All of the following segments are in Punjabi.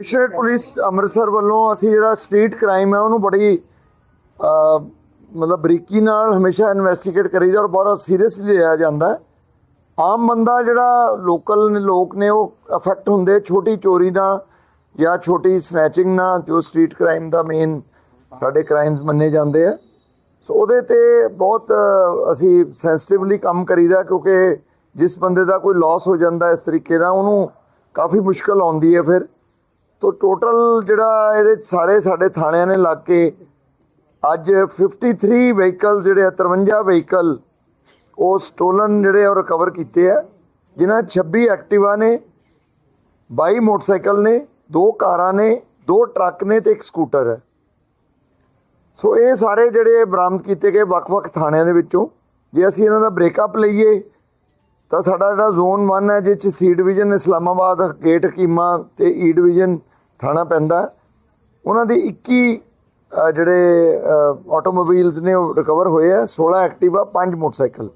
ਕਮਿਸ਼ਨਰੇਟ ਪੁਲਿਸ ਅੰਮ੍ਰਿਤਸਰ ਵੱਲੋਂ ਅਸੀਂ ਜਿਹੜਾ ਸਟਰੀਟ ਕ੍ਰਾਈਮ ਹੈ ਉਹਨੂੰ ਬੜੀ ਮਤਲਬ ਬਰੀਕੀ ਨਾਲ ਹਮੇਸ਼ਾ ਇਨਵੈਸਟੀਗੇਟ ਕਰੀਦਾ ਔਰ ਬਹੁਤ ਸੀਰੀਅਸਲੀ ਲਿਆ ਜਾਂਦਾ ਆਮ ਬੰਦਾ ਜਿਹੜਾ ਲੋਕਲ ਨੇ, ਲੋਕ ਨੇ ਉਹ ਅਫੈਕਟ ਹੁੰਦੇ ਛੋਟੀ ਚੋਰੀ ਨਾਲ ਜਾਂ ਛੋਟੀ ਸਨੈਚਿੰਗ ਨਾਲ, ਜੋ ਸਟਰੀਟ ਕ੍ਰਾਈਮ ਦਾ ਮੇਨ ਸਾਡੇ ਕ੍ਰਾਈਮਸ ਮੰਨੇ ਜਾਂਦੇ ਆ। ਸੋ ਉਹਦੇ ਤੇ ਬਹੁਤ ਅਸੀਂ ਸੈਂਸਿਟਿਵਲੀ ਕੰਮ ਕਰੀਦਾ ਕਿਉਂਕਿ ਜਿਸ ਬੰਦੇ ਦਾ ਕੋਈ ਲਾਸ ਹੋ ਜਾਂਦਾ ਇਸ ਤਰੀਕੇ ਨਾਲ ਉਹਨੂੰ ਕਾਫੀ ਮੁਸ਼ਕਲ ਆਉਂਦੀ ਹੈ ਫਿਰ। ਤੋ ਟੋਟਲ ਜਿਹੜਾ ਇਹਦੇ 'ਚ ਸਾਰੇ ਸਾਡੇ ਥਾਣਿਆਂ ਨੇ ਲੱਗ ਕੇ ਅੱਜ 53 ਵਹੀਕਲ ਜਿਹੜੇ ਆ, 53 ਵਹੀਕਲ ਉਹ ਸਟੋਲਨ ਜਿਹੜੇ ਉਹ ਰਿਕਵਰ ਕੀਤੇ ਆ। ਜਿਨ੍ਹਾਂ 'ਚ 26 ਐਕਟਿਵਾ ਨੇ 22 ਮੋਟਰਸਾਈਕਲ ਨੇ ਦੋ ਕਾਰਾਂ ਨੇ ਦੋ ਟਰੱਕ ਨੇ ਤੇ ਇੱਕ ਸਕੂਟਰ ਹੈ। ਸੋ ਇਹ ਸਾਰੇ ਜਿਹੜੇ ਬਰਾਮਦ ਕੀਤੇ ਗਏ ਵੱਖ-ਵੱਖ ਥਾਣਿਆਂ ਦੇ ਵਿੱਚੋਂ। ਜੇ ਅਸੀਂ ਇਹਨਾਂ ਦਾ ਬ੍ਰੇਕਅਪ ਲਈਏ ਤਾਂ ਸਾਡਾ ਜਿਹੜਾ ਜ਼ੋਨ 1 ਹੈ ਜਿਸ 'ਚ ਸੀ ਡਿਵੀਜ਼ਨ ਇਸਲਾਮਾਬਾਦ ਗੇਟ ਕੀਮਾ ਤੇ e ਈ ਡਿਵੀਜ਼ਨ ਥਾਣਾ ਪੈਂਦਾ। ਉਹਨਾਂ ਦੀ 21 ਜਿਹੜੇ ਆਟੋਮੋਬਾਈਲਸ ਨੇ ਉਹ ਰਿਕਵਰ ਹੋਏ ਆ 16 ਐਕਟਿਵਾ 5 ਮੋਟਰਸਾਈਕਲ।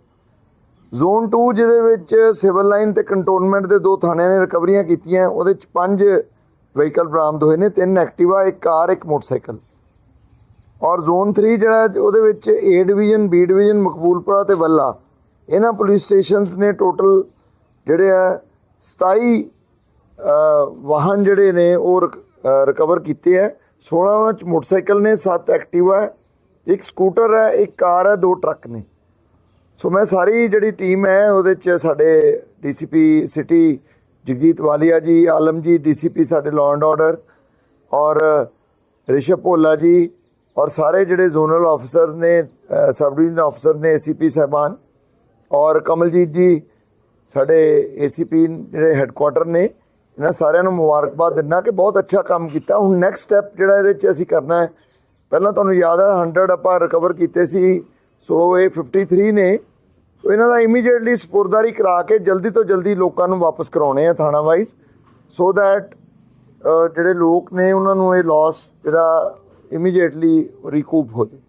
ਜ਼ੋਨ 2 ਜਿਹਦੇ ਵਿੱਚ ਸਿਵਲ ਲਾਈਨ ਤੇ ਕੰਟੋਨਮੈਂਟ ਦੇ ਦੋ ਥਾਣਿਆਂ ਨੇ ਰਿਕਵਰੀਆਂ ਕੀਤੀਆਂ, ਉਹਦੇ ਚ ਪੰਜ ਵਹੀਕਲ ਬਰਾਮਦ ਹੋਏ ਨੇ, ਤਿੰਨ ਐਕਟਿਵਾ ਇੱਕ ਕਾਰ, ਇੱਕ ਮੋਟਰਸਾਈਕਲ। ਔਰ ਜ਼ੋਨ 3 ਜਿਹੜਾ, ਉਹਦੇ ਵਿੱਚ A division B division Maqboolpura ਤੇ ਵੱਲਾ। ਇਹਨਾਂ ਪੁਲਿਸ ਸਟੇਸ਼ਨਸ ਨੇ ਟੋਟਲ ਜਿਹੜੇ ਆ 27 ਵਾਹਨ ਜਿਹੜੇ ਨੇ ਉਹ ਰਿਕਵਰ ਕੀਤੇ ਹੈ। 16 ਉਹਨਾਂ ਚ ਮੋਟਰਸਾਈਕਲ ਨੇ 7 ਐਕਟਿਵਾ ਹੈ, ਇੱਕ ਸਕੂਟਰ ਹੈ, ਇੱਕ ਕਾਰ ਹੈ, ਦੋ ਟਰੱਕ ਨੇ। ਸੋ ਮੈਂ ਸਾਰੀ ਜਿਹੜੀ ਟੀਮ ਹੈ, ਉਹਦੇ ਚ ਸਾਡੇ ਡੀਸੀਪੀ ਸਿਟੀ ਜਗਜੀਤ ਵਾਲੀਆ ਜੀ, ਆਲਮ ਜੀ ਡੀਸੀਪੀ ਸਾਡੇ ਲਾਅ ਐਂਡ ਆਰਡਰ ਔਰ ਰਿਸ਼ਵ ਭੋਲਾ ਜੀ ਔਰ ਸਾਰੇ ਜਿਹੜੇ ਜ਼ੋਨਲ ਆਫੀਸਰਸ ਨੇ ਸਬ ਡਿਵੀਜ਼ਨ ਆਫੀਸਰ ਨੇ ਏਸੀਪੀ ਸਾਹਿਬਾਨ ਔਰ ਕਮਲਜੀਤ ਜੀ, ਸਾਡੇ ਏਸੀਪੀ ਜਿਹੜੇ ਹੈੱਡਕੁਆਟਰ ਨੇ। ਇਹਨਾਂ ਸਾਰਿਆਂ ਨੂੰ ਮੁਬਾਰਕਬਾਦ ਦਿੰਦਾ ਕਿ ਬਹੁਤ ਅੱਛਾ ਕੰਮ ਕੀਤਾ। ਹੁਣ ਨੈਕਸਟ ਸਟੈਪ ਜਿਹੜਾ ਇਹਦੇ 'ਚ ਅਸੀਂ ਕਰਨਾ ਹੈ। ਪਹਿਲਾਂ ਤੁਹਾਨੂੰ ਯਾਦ ਹੈ 100 ਆਪਾਂ ਰਿਕਵਰ ਕੀਤੇ ਸੀ। ਸੋ ਇਹ 53 ਨੇ। ਸੋ ਇਹਨਾਂ ਦਾ ਇਮੀਡੀਏਟਲੀ ਸਪੁਰਦਾਰੀ ਕਰਾ ਕੇ ਜਲਦੀ ਤੋਂ ਜਲਦੀ ਲੋਕਾਂ ਨੂੰ ਵਾਪਸ ਕਰਾਉਣੇ ਆ ਥਾਣਾ ਵਾਈਜ਼। ਸੋ ਦੈਟ ਜਿਹੜੇ ਲੋਕ ਨੇ, ਉਹਨਾਂ ਨੂੰ ਇਹ ਲਾਸ ਜਿਹੜਾ ਇਮੀਡੀਏਟਲੀ ਰਿਕੂਪ ਹੋ ਜਾਵੇ।